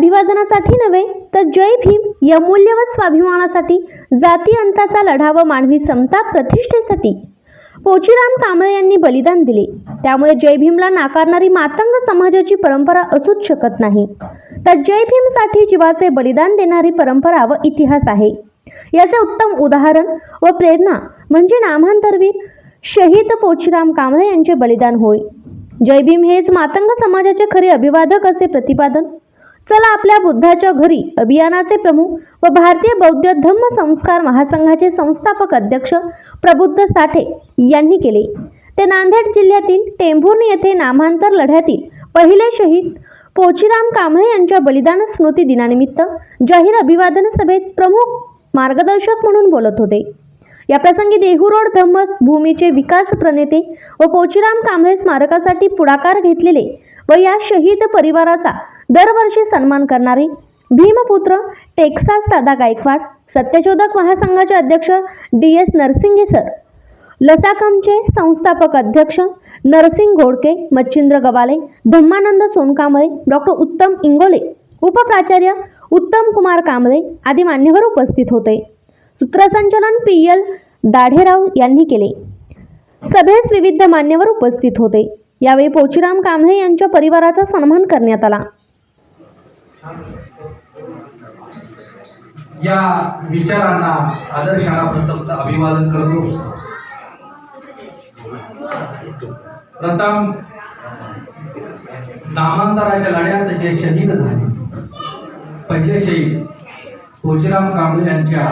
अभिवादनासाठी नव्हे तर जय भीम या मूल्य व स्वाभिमानासाठी जाती अंताचा लढा व मानवी समता प्रतिष्ठेसाठी. पोचीराम कांबळे यांनी बलिदान दिले. त्यामुळे जय भीमला नाकारणारी मातंग समाजाची परंपरा असूच शकत नाही. तर जय भीमसाठी जीवाचे बलिदान देणारी परंपरा व इतिहास आहे. याचे उत्तम उदाहरण व प्रेरणा म्हणजे नामांतरवीर शहीद पोचीराम कांबळे यांचे बलिदान होय. जय भीम हेच मातंग समाजाचे खरे अभिवादक असे प्रतिपादन चला आपल्या बुद्धाच्या घरी अभियानाचे प्रमुख व भारतीय बौद्ध धम्म संस्कार महासंघाचे संस्थापक अध्यक्ष प्रबुद्ध साठे यांनी केले. ते नांदेड जिल्ह्यातील टेंभुर्णी येथे नामांतर लढ्यातील पहिले शहीद पोचीराम कांबळे यांच्या बलिदान स्मृती दिनानिमित्त जाहीर अभिवादन सभेत प्रमुख मार्गदर्शक म्हणून बोलत होते. या प्रसंगी देहू रोड धम्म भूमीचे विकास प्रणेते व पोचीराम कांबळे स्मारकासाठी पुढाकार घेतलेले व या शहीद परिवाराचा दरवर्षी सन्मान करणारे भीमपुत्र टेक्सास दादा गायकवाड सत्यशोधक महासंघाचे अध्यक्ष डी एस नरसिंगे सर लसाकमचे संस्थापक अध्यक्ष नरसिंग घोडके मच्छिंद्र गवाले धम्मानंद सोनकांबळे डॉक्टर उत्तम इंगोले उपप्राचार्य उत्तम कुमार कांबळे आदी मान्यवर उपस्थित होते. सूत्रसंचलन पी. एल. दाढेराव यांनी केले. सभेस विविध मान्यवर उपस्थित होते. यावेळी पोचीराम कांबळे यांच्या परिवाराचा सन्मान करण्यात आला. या विचारांना आदर्शाला प्रथम अभिवादन करतो. प्रथम नामांतराच्या लढ्यात जे शहीद झाले पहिले शहीद पोचीराम कांबळे यांच्या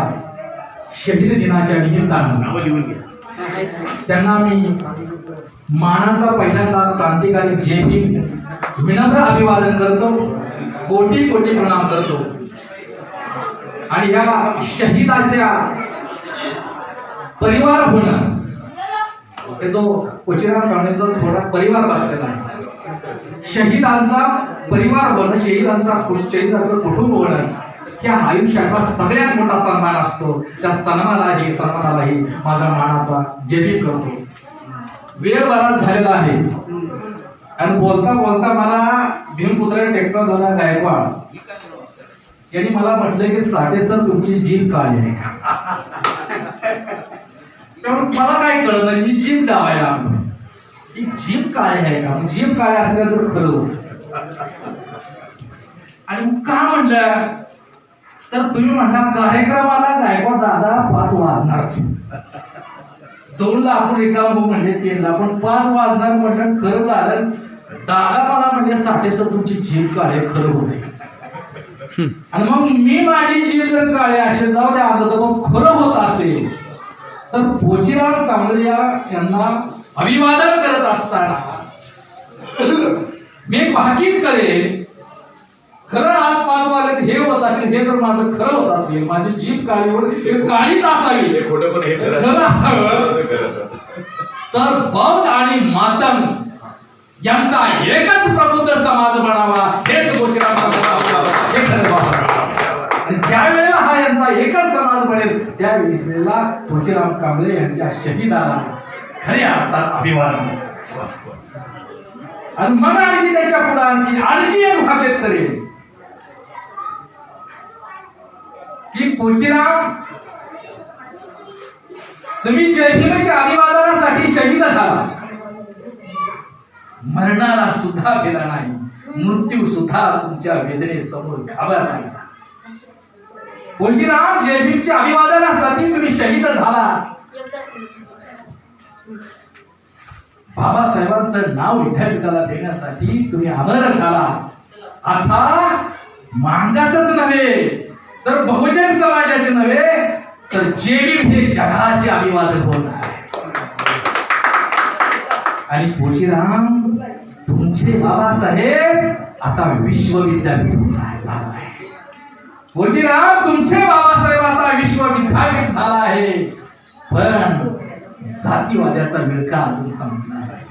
शहीद दिनाच्या निमित्तानं. त्यांना मी मानाचा पहिल्यांदा क्रांतिकारी जे भीम विनम्र अभिवादन करतो कोटी कोटी प्रणाम करतो. आणि या शहीदाच्या परिवार होणं हे जो कोचिराम कांबळेचा थोडा परिवार बसलेला आहे. शहीदांचा परिवार होणं शहीदांचा शहीदांचं कुटुंब होणं ह्या आयुष्याचा सगळ्यात मोठा सन्मान असतो. त्या सन्मानालाही सन्मानालाही माझा मानाचा जेबी करतो. वेळ बराच झालेला आहे. आणि बोलता बोलता मला भीमपुत्र टेक्सा झाला गायकवाड. यांनी मला म्हटलं की साठे सर तुमची जीभ काय आहे. त्यामुळे मला काय कळलं नाही मी जीभ दावायला ही जीभ काय आहे का? जीभ काय असल्या तर खरं होत. आणि का म्हणलं? तर तुम्ही म्हणला कार्यक्रमाला गायकवाड दादा पाच वाजणार. दोनला आपण रिकाम भाऊ म्हणजे तीनला पण पाच वाजणार म्हटलं खरं झालं दादा मला म्हणले साठे सर तुमची जीभ काळी खरं होते आणि मग मी माझी जीव जर काळे असे जाऊ द्या आता मग खरं होत असेल तर पोचीराम कांबळे या- यांना अभिवादन करत असताना मी भाकीत करेन खरं आज पाच वाजले हे होत असेल हे जर माझं खरं होत असेल माझी जीभ काळीवर हे काळीच असावी. हे खोटं पण हे खरं खरं असावं. खरं. तर बौद्ध आणि मातंग यांचा एकच प्रबुद्ध समाज बनावा हेच गोचरा हे ज्या वेळेला हा यांचा एकच समाज बनेल त्या वेळेला तुळशीराम कांबळे यांच्या शहीदाला खऱ्या अर्थात अभिवादन असेल. आणि मग आणखी त्याच्या पुढे आणखी आणखी एक भागेत करेल की पोचीराम तुम्ही जयभीमेच्या अभिवादनासाठी शहीद झाला. मरणाला सुद्धा गेला नाही. मृत्यू सुद्धा तुमच्या वेदनेसमोर घाबरला नाही. पोशीराम जयभीमच्या अभिवादनासाठी तुम्ही शहीद झाला. बाबासाहेबांचं नाव विद्यापीठाला देण्यासाठी तुम्ही अमर झाला. आता मांगाच नव्हे. तर बहुजन समाजाचे नव्हे तर जेबीम हे म्हणजे जगाचे अभिवादक होत आहे. आणि पोचीराम तुमचे बाबासाहेब आता विश्वविद्यापीठ झाला आहे. पोचीराम तुमचे बाबासाहेब आता विश्वविद्यापीठ झाला आहे. पण जातीवाद्याचा विळका अजून संपणार आहे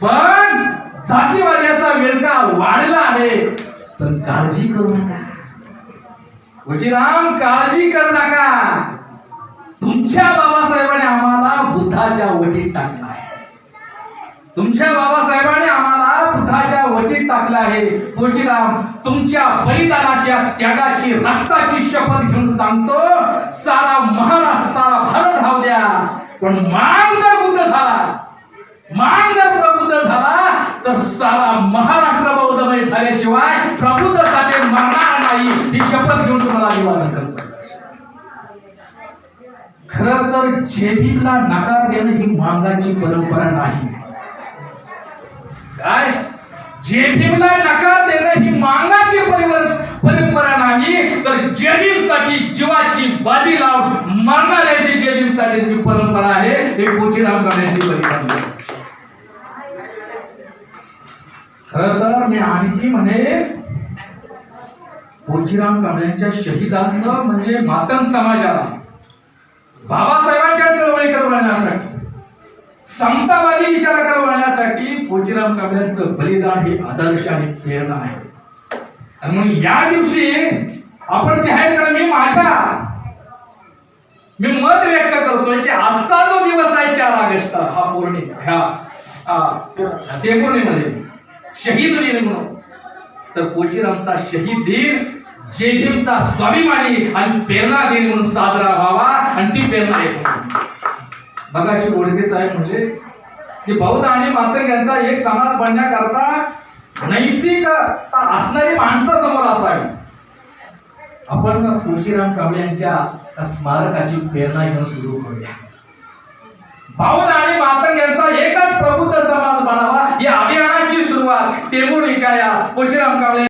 पण जातीवाद्याचा विळका वाढला आहे. तर काळजी करू नका. वजीराम काळजी कर नका. तुमच्या बाबासाहेबांनी आम्हाला बुद्धाच्या वटीत टाकलं आहे. तुमच्या बाबासाहेबांनी आम्हाला बुद्धाच्या वटीत टाकलं आहे. पोचीराम तुमच्या बलिदानाच्या त्यागाची रक्ताची शपथ घेऊन सांगतो सारा महाराष्ट्र सारा भारत धाव द्या. पण मान जर बुद्ध झाला मान जर प्रबुद्ध झाला तर सारा महाराष्ट्र बौद्धमय झाल्याशिवाय प्रबुद्ध प्रबुद्धसाठी मरणार नाही ही शपथ घेऊन तुम्हाला अभिवादन करतो खर तर जेबीला नकार देणं ही मांगाची परंपरा नाही. काय? जेबीला नकार देणं ही मांगाची परंपरा नाही. तर जेबीसाठी जीवाची बाजी लावून मरणाऱ्याची जी परंपरा आहे हे कोचीराम करण्याची बलिदान खर तर मी आणखी म्हणे गोजीराम कांबळ्यांच्या शहीदांचं म्हणजे मातंग समाजाला बाबासाहेबांच्या चळवळी वळण्यासाठी समतावादी विचार वळण्यासाठी गोजीराम कांबळ्यांचं बलिदान हे आदर्श आणि प्रेरणा आहे. आणि म्हणून या दिवशी आपण जाहीर करा मी माझ्या मी मत व्यक्त करतोय की आजचा जो दिवस आहे चार ऑगस्ट हा पौर्णिमा ह्या हा, शहीद दिन म्हणून. तर पोचीरामचा शहीद दिन जेभीमचा स्वाभिमानी आणि पेरणा दिन म्हणून साजरा व्हावा आणि ती पेरणा येतो बघा श्री गोडके साहेब म्हणले की बौद्ध आणि मातंग यांचा एक समाज बनण्याकरता नैतिकता असणारी माणसं समोर असावी. आपण तुळशीराम कांबळे यांच्या स्मारकाची प्रेरणा घेऊन सुरू करूया. बौद्ध आणि मातंग यांचा एकच प्रबुद्ध समाज बनावा या अभियानाची सुरुवात टेंभुर्णीच्या या तुळशीराम कांबळे